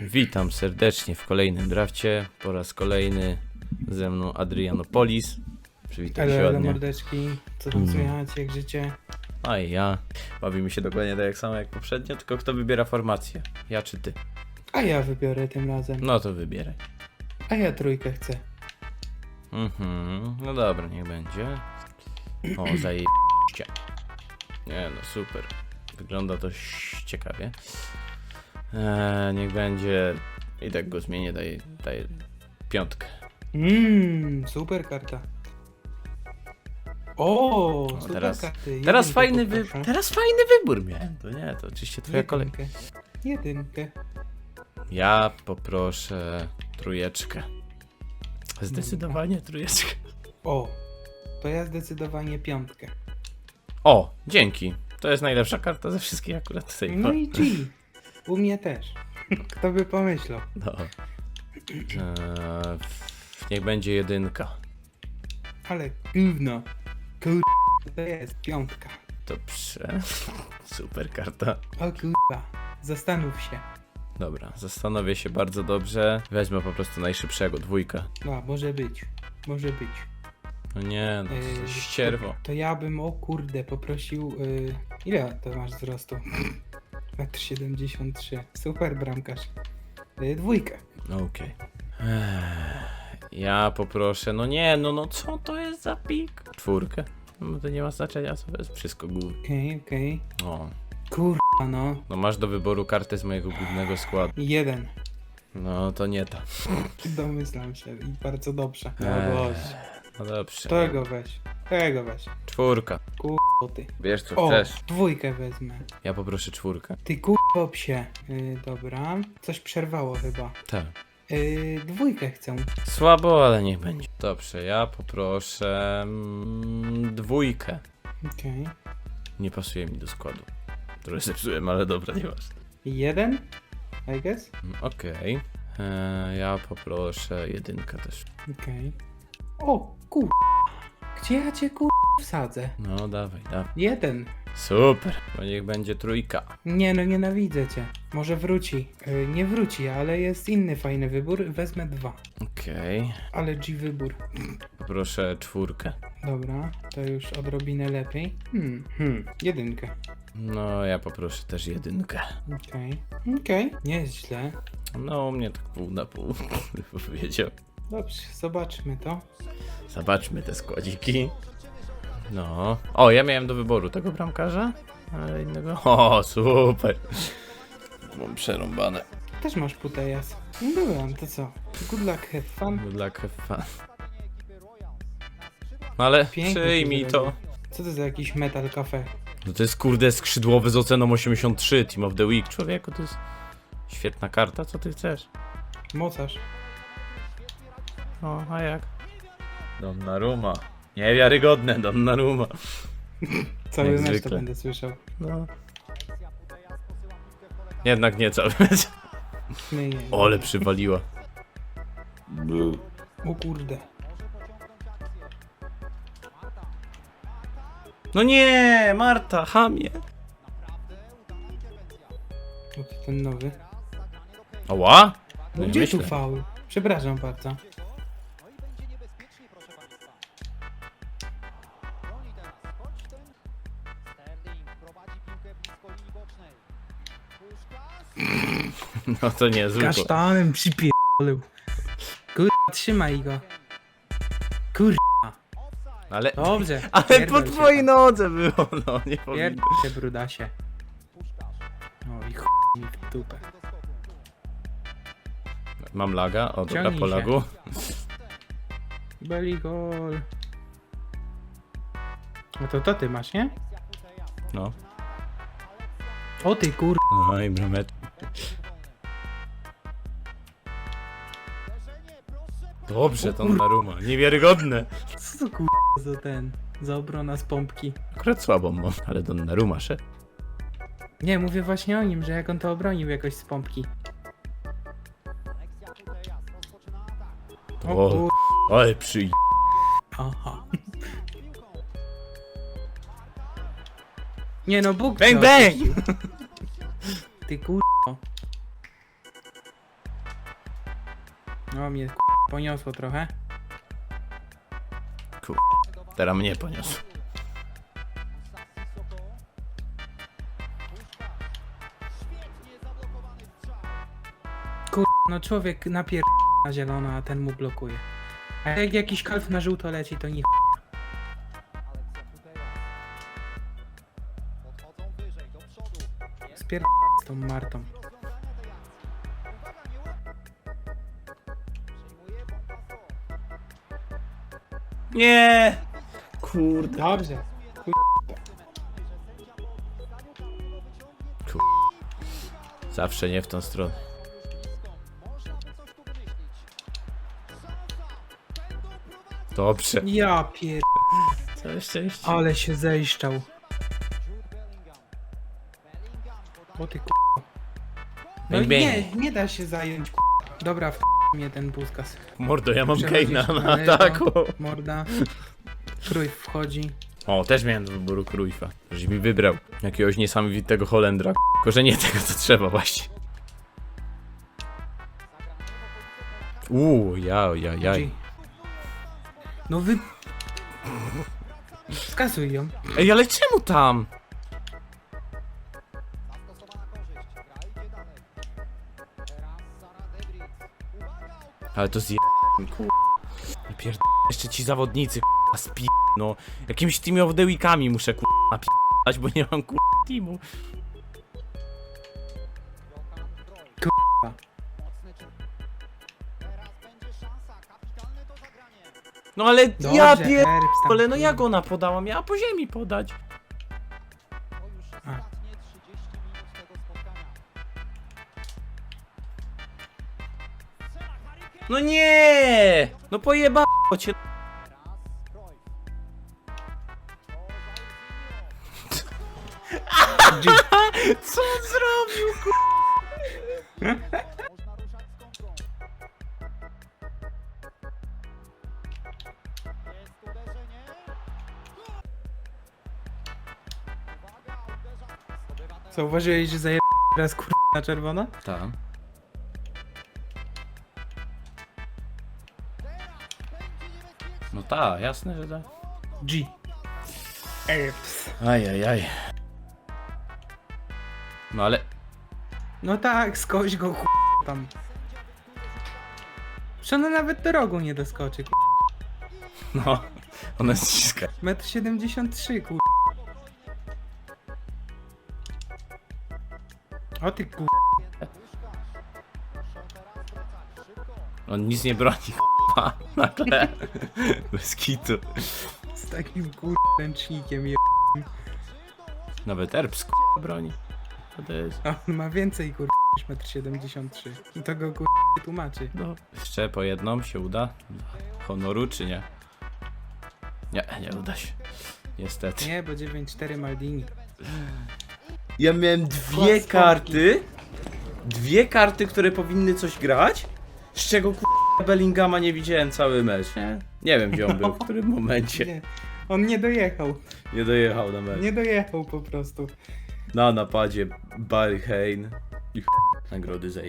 Witam serdecznie w kolejnym drafcie. Po raz kolejny ze mną Adrianopolis. Przywitaj Elo, się elo ładnie. mordeczki, co tam Mm. słychać, jak życie? A i ja. Bawimy się dokładnie tak samo jak poprzednio, tylko kto wybiera formację? Ja czy ty? A ja wybiorę tym razem, No to wybieraj. a ja trójkę chcę. Mhm. No dobra, niech będzie. O, zajebiście. Nie no, super. Wygląda to ś- ciekawie. Eee, niech będzie... I tak go zmienię, daję, daję piątkę. Mmm, super karta. O, No, super teraz- karty. Teraz fajny, wy... teraz fajny wybór miałem. To nie, to oczywiście twoja kolej. Jedynkę. Jedynkę. Ja poproszę trójeczkę. Zdecydowanie trójeczkę. O, to ja zdecydowanie piątkę. O, dzięki. To jest najlepsza karta ze wszystkich akurat tej No i G. U mnie też. Kto by pomyślał? No. Eee, niech będzie jedynka. Ale gówno. Kur... To jest piątka. Dobrze. Super karta. O kurwa. Zastanów się. Dobra, zastanowię się bardzo dobrze. Wezmę po prostu najszybszego, dwójkę. No, może być. Może być. No nie, no to Yy, jest ścierwo. To ja bym, o kurde, poprosił. Yy, ile to masz wzrostu? 1,73 m. Super bramkarz. Yy, dwójkę. Okej. Ja poproszę, no nie, no no co to jest za pik? Czwórkę. No to nie ma znaczenia, co to jest wszystko główne. Okej, okej. O, Kurwa, no. no masz do wyboru kartę z mojego głównego składu. Jeden. No to nie ta. Domyślam się i bardzo dobrze. No Eee, boże. No dobrze. Tego weź. Tego weź. Czwórka. Kurwa ty. Wiesz co O, chcesz? dwójkę wezmę. Ja poproszę czwórkę. Ty kurwa psie. Yy, dobra. Coś przerwało chyba. Tak. Yy, dwójkę chcę. Słabo, ale niech będzie. Dobrze, ja poproszę mm, dwójkę. Okej. Nie pasuje mi do składu. Trochę zepsułem, ale dobra, nie masz. Jeden? I guess? Okej. Eee, Ja poproszę jedynkę też. Okej. O, kur... Gdzie ja cię kur... wsadzę? No dawaj, dawaj. Jeden. Super. To niech będzie trójka. Nie no, nienawidzę cię. Może wróci. Yy, nie wróci, ale jest inny fajny wybór. Wezmę dwa. Okej. Ale G wybór. Poproszę czwórkę. Dobra, to już odrobinę lepiej. Hmm, hmm. Jedynkę. No, ja poproszę też jedynkę. Okej. Okej. Nieźle. No, u mnie tak pół na pół, bym powiedział. Dobrze, zobaczmy to. Zobaczmy te składziki. No. O, ja miałem do wyboru tego bramkarza, ale innego. O, super. Mam przerąbane. Też masz putejas. Byłem, to co? Good luck, have fun. Good luck, have fun. No ale Pięknie przyjmij to. Co to za jakiś metal cafe? No to jest kurde skrzydłowy z oceną 83, Team of the Week, człowieku, to jest świetna karta, co ty chcesz? Mocarz. O, a jak? Donnarumma. Niewiarygodne, Donnarumma. Cały Jak mecz to zwykle. będę słyszał. No. Jednak nie cały mecz. Nie, nie. Ole przywaliła. O kurde. No nie, Marta, hamie. O, ten nowy. Ała? No No nie gdzie myślę. tu faul? Przepraszam bardzo. No to nie, zły. Kasztanem przypierdolił. Kurwa, trzymaj go. Kurwa, Ale, dobrze. ale Pierdol po się twojej nodze było, no nie powinno. Pierdol się, brudasie. O i chuj mi w dupę. Mam laga, o dobra, Ciągnij po się. lagu. Beli gol. No to to ty masz, nie? No. O ty kur... No i bramet. Dobrze, to Naruma. Niewiarygodne. Co to kur... za ten... Za obrona z pompki. Akurat słabą mam, ale Donnarumma szedł. Nie, mówię właśnie o nim, że jak on to obronił jakoś z pompki. O O, kur... ale przy... Aha. Nie no, Bóg Bang, cię bang! Ty kur... No mnie poniosło trochę. Kur... Teraz mnie poniosł. No człowiek napier... na zielono, a ten mu blokuje. A jak jakiś kalf na żółto leci, to nie Spier... z tą Martą. Nie! Kurde. Dobrze. Zawsze nie w tą stronę. Dobrze. Ja pier... Całe szczęście. Ale się zejszczał. O ty k... No Bang, bang. nie, nie da się zająć k... Dobra, w mnie ten Puskas. Mordo, ja mam Przechodzisz na lewo. ataku. Morda. Trój wchodzi. O, też miałem do wyboru Krójfa. Żeś mi wybrał jakiegoś niesamowitego Holendra. Tylko, że nie tego, co trzeba właśnie. Uuu, ja, ja, ja. No wy... Skasuj ją. Ej, ale czemu tam? Ale to zje... Kur... Pierd... Jeszcze ci zawodnicy, k***a, spi... No, jakimiś Team of the Weekami muszę, k***a, napi***ać, bo nie mam, k***a, teamu. No ale Dobrze, ja pier... Ale no jak ona podała? Miała po ziemi podać. A. No nie! No pojebało cię. Co on zrobił, ku... Zauważyłeś, że zaje... teraz kurwa na czerwono? Tak. Tak, jasne, że tak. G. Herbs. Ajajaj. No ale... No tak, skoś go kurwa tam. Że ona nawet do rogu nie doskoczy, kurwa. No... Ona ściska. Metr 73, kurwa. O ty kurwa. On nic nie broni, k***a. Nagle. Bez kitu. Z takim kurwa ręcznikiem je... Nawet Erbs, k***a, broni. To to jest... A on ma więcej kurwa niż metr 73. I to go nie tłumaczy. No. Jeszcze po jedną się uda? Honoru czy nie? Nie, nie uda się. Niestety. Nie, bo 9-4 Maldini. Ja miałem dwie Kłas karty. Dwie karty, które powinny coś grać. Z czego k***a Bellingama nie widziałem cały mecz, nie? Nie wiem gdzie on był, w którym momencie. Nie. On nie dojechał. Nie dojechał na mecz. Nie dojechał po prostu. Na napadzie Barry Hane i nagrody za